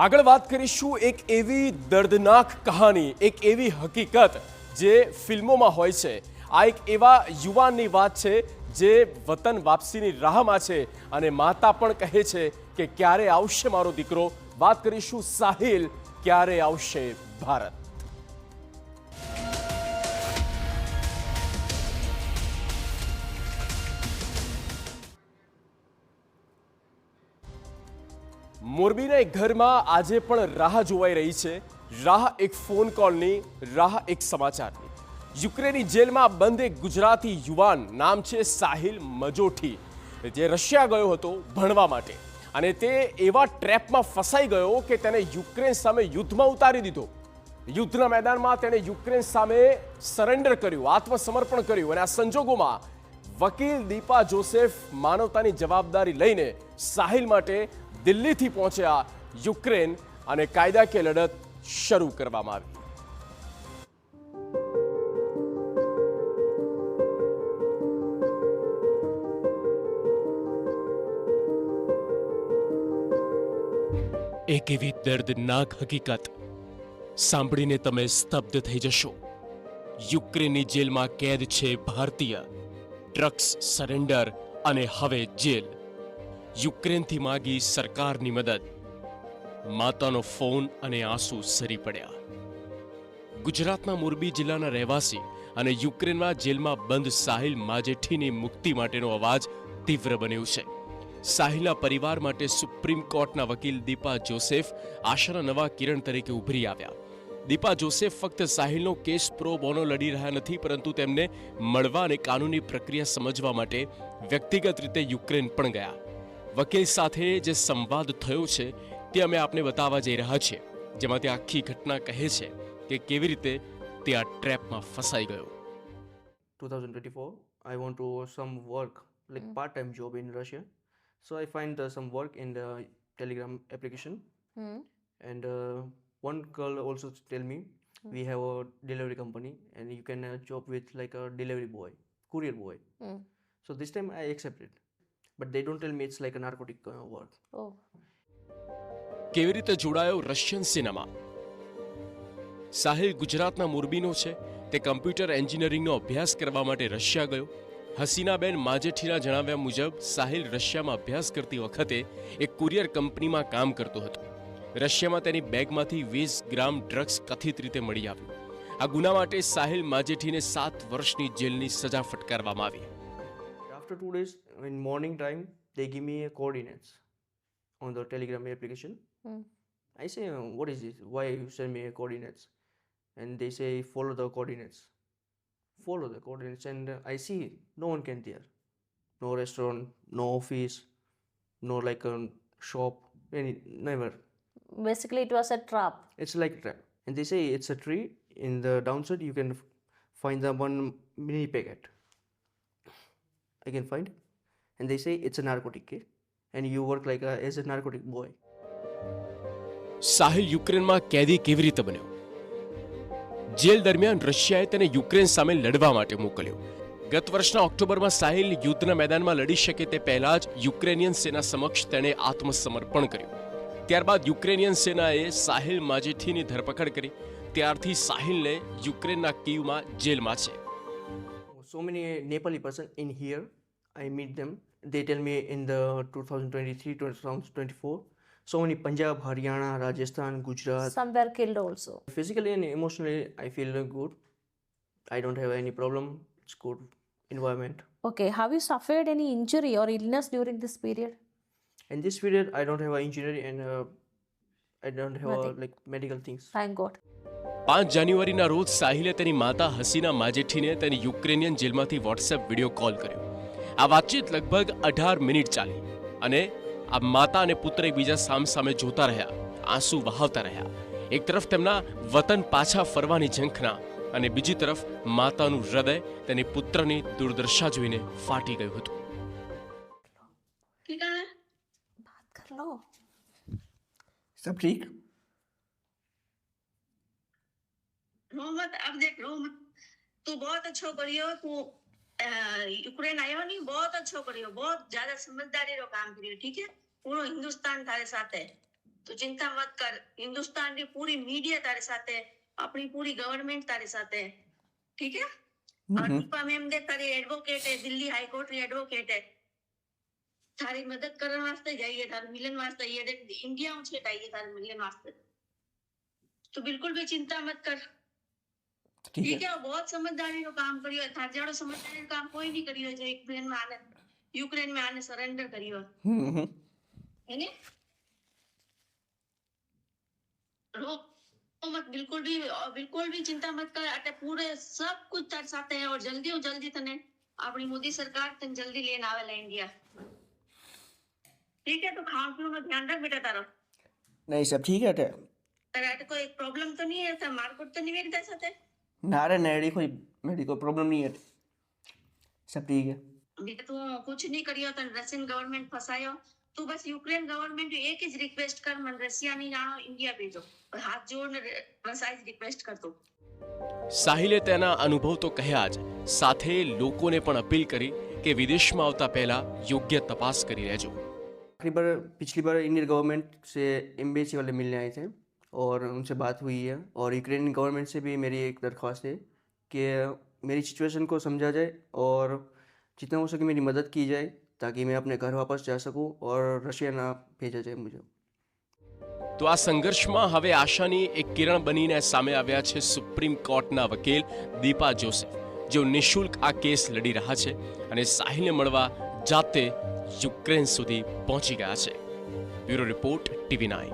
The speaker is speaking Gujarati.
આગળ વાત કરીશું એક એવી દર્દનાક કહાની, એક એવી હકીકત જે ફિલ્મોમાં હોય છે. આ એક એવા યુવાનની વાત છે જે વતન વાપસીની રાહમાં છે અને માતા પણ કહે છે કે ક્યારે આવશે મારો દીકરો? વાત કરીશું સાહિલ, ક્યારે આવશે ભારત? મોરબીના એક ઘરમાં આજે પણ રાહ જોવાઈ રહી છે. રાહ એક ફોન કોલની, રાહ એક સમાચારની. યુક્રેનની જેલમાં બંધ એક ગુજરાતી યુવાન નામ છે સાહિલ મજોઠી. જે રશિયા ગયો હતો ભણવા માટે. અને તે એવા ટ્રેપમાં ફસાઈ ગયો કે તેને યુક્રેન સામે યુદ્ધમાં ઉતારી દીધો. યુદ્ધના મેદાનમાં તેણે યુક્રેન સામે સરેન્ડર કર્યું, આત્મસમર્પણ કર્યું અને આ સંજોગોમાં વકીલ દીપા જોસેફ માનવતાની જવાબદારી લઈને સાહિલ માટે દિલ્હીથી પહોંચ્યા યુક્રેન અને કાયદાકીય લડત શરૂ કરવામાં આવી. એક એવી દર્દનાક હકીકત સાંભળીને તમે સ્તબ્ધ થઈ જશો. યુક્રેનની જેલમાં કેદ છે ભારતીય. ડ્રગ્સ સરેન્ડર અને હવે જેલ. યુક્રેનથી માગી સરકારની મદદ. માતાનો ફોન અને આંસુ સરી પડ્યા. ગુજરાતના મોરબી જિલ્લાના રહેવાસી અને યુક્રેનમાં જેલમાં બંધ સાહિલ માજેઠીની મુક્તિ માટેનો અવાજ તીવ્ર બન્યો છે. સાહિલના પરિવાર માટે સુપ્રીમ કોર્ટના વકીલ દીપા જોસેફ આશાના નવા કિરણ તરીકે ઉભરી આવ્યા. દીપા જોસેફ ફક્ત સાહિલનો કેસ પ્રો બોનો લડી રહ્યા નથી, પરંતુ તેમને મળવા અને કાનૂની પ્રક્રિયા સમજવા માટે વ્યક્તિગત રીતે યુક્રેન પણ ગયા. વકીલ સાથે જે સંવાદ થયો છે તે અમે આપને બતાવવા જઈ રહ્યા છીએ જેમાં તે આખી ઘટના કહે છે કે કેવી રીતે તે આ ટ્રેપમાં ફસાઈ ગયો 2024 i want to some work like part-time job in russia so i find uh, some work in the telegram application Hmm. and uh, one girl also tell me we have a delivery company and you can uh, job with like a delivery boy courier boy Hmm. so this time i accepted but they don't tell me it's like a narcotic word. કેવી રીતે જોડાયો રશિયન સિનેમા સાહિલ ગુજરાતના મોરબીનો છે તે કમ્પ્યુટર એન્જિનિયરિંગનો અભ્યાસ કરવા માટે રશિયા ગયો. હસીનાબેન માજેઠીના જણાવ્યા મુજબ સાહિલ રશિયામાં અભ્યાસ કરતી વખતે એક કુરિયર કંપનીમાં કામ કરતો હતો. રશિયામાં તેની બેગમાંથી વીસ ગ્રામ ડ્રગ્સ કથિત રીતે મળી આવ્યું. આ ગુના માટે સાહિલ માજેઠીને સાત વર્ષની જેલની સજા ફટકારવામાં આવી. After two days in morning time they give me a coordinates on the telegram application. Hmm. i say what is this? Why you send me a coordinates? And they say follow the coordinates. Follow the coordinates and i see no one can there. No restaurant no office no like a shop any never. Basically, it was a trap. it's like a trap. And they say it's a tree. In the downside you can find the one mini packet i can find. And they say it's a narcotic kid. And you work like a, as a narcotic boy. Sahil યુક્રેનમાં કેદી કેવી રીતે બન્યો? જેલ દરમિયાન રશિયાએ તેને યુક્રેન સામે લડવા માટે મોકલ્યો. ગત વર્ષના ઓક્ટોબરમાં સાહિલ યુદ્ધના મેદાનમાં લડી શકે તે પહેલા જ યુક્રેનિયન સેના સમક્ષ તેણે આત્મસમર્પણ કર્યું. ત્યારબાદ યુક્રેનિયન સેનાએ સાહિલ માજેઠીની ધરપકડ કરી. ત્યારથી સાહિલને યુક્રેનના કીવમાં જેલમાં છે. So many nepali person in here i meet them they tell me in the 2023 2024 so many punjab haryana rajasthan gujarat Some were killed also. physically and emotionally i feel good i don't have any problem it's good environment Okay. Have you suffered any injury or illness during this period? in this period i don't have an injury and uh, i don't have Nothing. like medical things Thank God. પાંચ જાન્યુઆરીના રોજ સાહિલે તેની માતા હસીના માજેઠીને તેની યુક્રેનિયન જેલમાંથી વોટ્સએપ વિડીયો કોલ કર્યો આ વાતચીત લગભગ અઢાર મિનિટ ચાલી અને આ માતા અને પુત્ર એકબીજા સામસામે જોતા રહ્યા આંસુ વહાવતા રહ્યા એક તરફ તેમના વતન પાછા ફરવાની ઝંખના અને બીજી તરફ માતાનું હૃદય તેની પુત્રની દુર્દશા જોઈને ફાટી ગયું હતું ठीक है बात कर लो. सब ठीक रो अब देख लो तू बहुत अच्छा करियो तू यूक्रेन आयो नहीं बहुत अच्छा करियो बहुत ज़्यादा समझदारी रो काम करियो ठीक है? पूरा हिंदुस्तान तारे साथ। है तो चिंता मत कर हिंदुस्तान की पूरी मीडिया तारे साथ है अपनी पूरी गवर्नमेंट तारे साथ है ठीक है? और रूपा मैम दे तारी एडवोकेट है दिल्ली हाई कोर्ट री एडवोकेट है। थारी मदद करने वास्ते जाइए थार मिलन वास्ते ये देख इंडिया में छेट आइए थार मिलन वास्ते। तो बिल्कुल भी चिंता मत कर। ठीक ठीक है है बहुत समझदारी નો કામ કર્યો થાર જેવડો સમજદારી નું કામ કોઈ નહીં કર્યું છે યુક્રેન માં આને યુક્રેન માં આને સરેન્ડર કર્યો हम्म हम्म है ने रो मत बिल्कुल भी बिल्कुल भी चिंता मत कर अटे पूरे सब कुछ तार साथे है और जल्दी और जल्दी तने अपनी मोदी सरकार तने जल्दी लेने आवेला इंडिया ठीक है तो खान पीन में ध्यान रख बेटा तारो नहीं सब ठीक है टे તારે અટે કોઈ प्रॉब्लम तो नहीं है तार मारकुट तो नहीं मेरी तार साथे ना रे नेडी कोई मेरी कोई प्रॉब्लम नहीं है सब ठीक है बेटा तू कुछ नहीं करियो तने रशियन गवर्नमेंट फसायो તું બસ યુક્રેન ગવર્મેન્ટ એક જ રિક્વેસ્ટ કર મને રશિયા ની જાણો ઇન્ડિયા ભેજો હાથ જોડને બસ આ જ રિક્વેસ્ટ કરતો સાહિલે તેના અનુભવ તો કહ્યા જ સાથે લોકોને પણ અપીલ કરી કે વિદેશમાં આવતા પહેલા યોગ્ય તપાસ કરી લેજો आखिरी बार पिछली बार इंडियन गवर्नमेंट से एम्बेसी वाले मिलने आए थे और उनसे बात हुई है और यूक्रेन गवर्नमेंट से भी मेरी एक दरख्वास्त है कि मेरी सिचुएशन को समझा जाए और जितना हो सके मेरी मदद की जाए ताकि मैं अपने घर वापस जा सकूं और रशिया ना भेजा जाए मुझे તો આ સંઘર્ષમાં હવે આશાની એક કિરણ બનીને સામે આવ્યા છે સુપ્રીમ કોર્ટના વકીલ દીપા જોસેફ જેઓ નિશુલ્ક આ કેસ લડી રહ્યા છે અને સાહિલને મળવા જાતે યુક્રેન સુધી પહોંચી ગયા છે બ્યુરો રિપોર્ટ ટીવી નાઇન